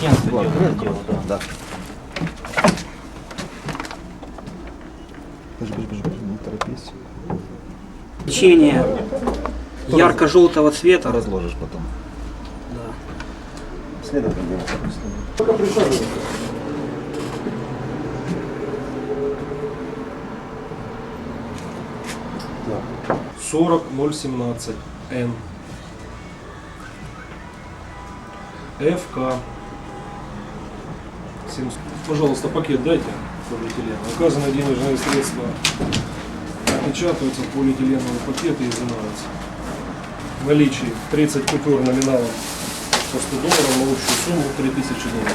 делает это дело, да. Да. Бежи, бежи, бежи, не торопись. Печенье ярко-желтого цвета. Разложишь потом. Да. Следователь делает. Пока присаживайся. Так. 40 017 Н. ФК. 700. Пожалуйста, пакет дайте полиэтилен. Указанные денежные средства опечатываются в полиэтиленовые пакеты и изымаются. В наличии 30 купюр номиналом по 100 долларов на общую сумму 3000 долларов.